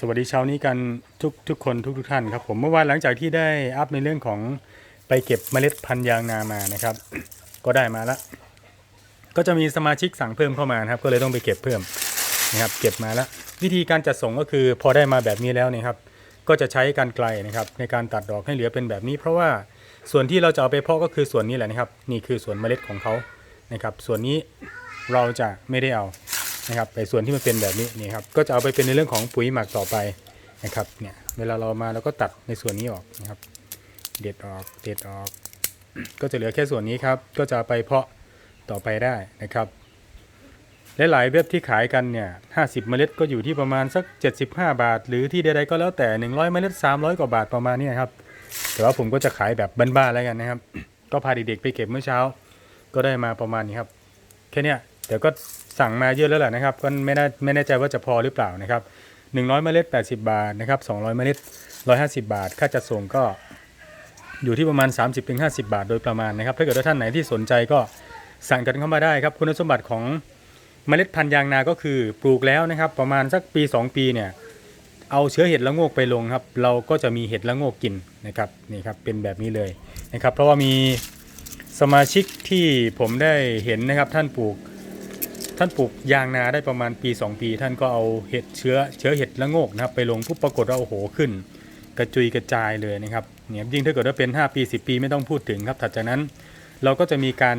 สวัสดีเช้านี้กันทุกทุกคนทุกทุกท่านครับผมเมื่อวานหลังจากที่ได้อัพในเรื่องของไปเก็บเมล็ดพันธุ์ยางนามานะครับ ก็ได้มาแล้วก็จะมีสมาชิกสั่งเพิ่มเข้ามานะครับ ก็เลยต้องไปเก็บเพิ่มนะครับ เก็บมาแล้ววิธีการจัดส่งก็คือพอได้มาแบบนี้แล้วนี่ยครับ ก็จะใช้การไกลนะครับในการตัดดอกให้เหลือเป็นแบบนี้ เพราะว่าส่วนที่เราจะเอาไปเพาะก็คือส่วนนี้แหละนะครับ นี่คือส่วนเมล็ดของเขานะครับ ส่วนนี้เราจะไม่ได้เอา นะครับไปส่วนที่มันเป็นแบบนี้นี่ครับก็จะเอาไปเป็นในเรื่องของปุ๋ยหมักต่อไปนะครับเนี่ยเวลาเรามาเราก็ตัดในส่วนนี้ออกนะครับ เด็ดออกเด็ดออก ก็จะเหลือแค่ส่วนนี้ครับก็จะไปเพาะต่อไปได้นะครับหลายๆเว็บที่ขายกันเนี่ย50เมล็ดก็อยู่ที่ประมาณสัก 75 บาท หรือที่ใดๆก็แล้วแต่ 100 เมล็ด 300 กว่าบาทประมาณนี้ครับ แต่ว่าผมก็จะขายแบบบ้านๆแล้วกันนะครับ ก็พาเด็กๆไปเก็บเมื่อเช้า ก็ได้มาประมาณนี้ครับ แค่นี้ เดี๋ยวก็สั่งมาเยอะแล้วแหละนะครับ ก็ไม่แน่ไม่แน่ใจว่าจะพอหรือเปล่านะครับ100เมล็ด 80 บาทนะครับ200 เมล็ด 150 บาท ค่าจัดส่งก็อยู่ที่ประมาณ 30-50 บาท โดยประมาณนะครับ ถ้าเกิดว่าท่านไหนที่สนใจก็สั่งกันเข้ามาได้ครับ คุณสมบัติของเมล็ดพันธุ์ยางนาก็คือปลูกแล้วนะครับ ประมาณสักปี 2 ปีเนี่ยเอาเชื้อเห็ดละโงกไปลงครับ เราก็จะมีเห็ดละโงกกินนะครับนี่ครับเป็นแบบนี้เลยนะครับ เพราะว่ามีสมาชิกที่ผมได้เห็นนะครับท่านปลูก ท่านปลูกยางนาได้ประมาณปี 2 ปี ท่านก็เอาเห็ดเชื้อเชื้อเห็ดละโงกนะครับไปลงปุ๊บปรากฏว่าโอ้โหขึ้น กระจุยกระจายเลยนะครับเนี่ยยิ่งถ้าเกิดว่าเป็น 5 ปี 10 ปีไม่ต้องพูดถึงครับถัดจากนั้น เราก็จะมีการ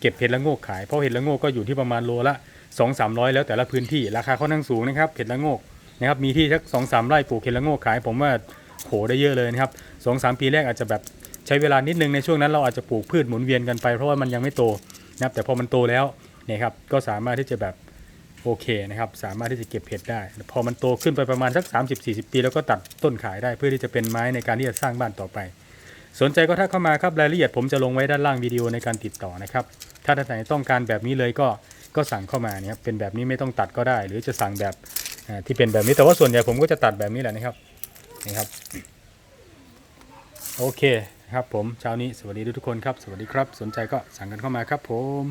เก็บเห็ดละโงกขายเพราะเห็ดละโงกก็อยู่ที่ประมาณโลละ2 3 0 0 แล้วแต่ละพื้นที่ราคาค่อนข้างสูงนะครับเห็ดละโงกนะครับมีที่สักสองสามไร่ปลูกเห็ดละโงกขาย ผมว่าโหได้เยอะเลยนะครับสองสามปีแรกอาจจะแบบใช้เวลานิดนึงในช่วงนั้นเราอาจจะปลูกพืชหมุนเวียนกันไปเพราะว่ามันยังไม่โตนะครับแต่พอมันโตแล้ว เนี่ยครับก็สามารถที่จะแบบโอเคนะครับสามารถที่จะเก็บเห็ดได้ พอมันโตขึ้นไปประมาณสัก 30-40 ปี แล้วก็ตัดต้นขายได้เพื่อที่จะเป็นไม้ในการที่จะสร้างบ้านต่อไป สนใจก็ทักเข้ามาครับรายละเอียดผมจะลงไว้ด้านล่างวิดีโอในการติดต่อนะครับถ้าท่านไหนต้องการแบบนี้เลยก็ก็สั่งเข้ามาเนี่ยครับเป็นแบบนี้ไม่ต้องตัดก็ได้ หรือจะสั่งแบบที่เป็นแบบนี้แต่ว่าส่วนใหญ่ผมก็จะตัดแบบนี้แหละนะครับนี่ครับโอเคครับผมเช้านี้สวัสดีทุกคนครับ สวัสดีครับ สนใจก็สั่งกันเข้ามาครับผม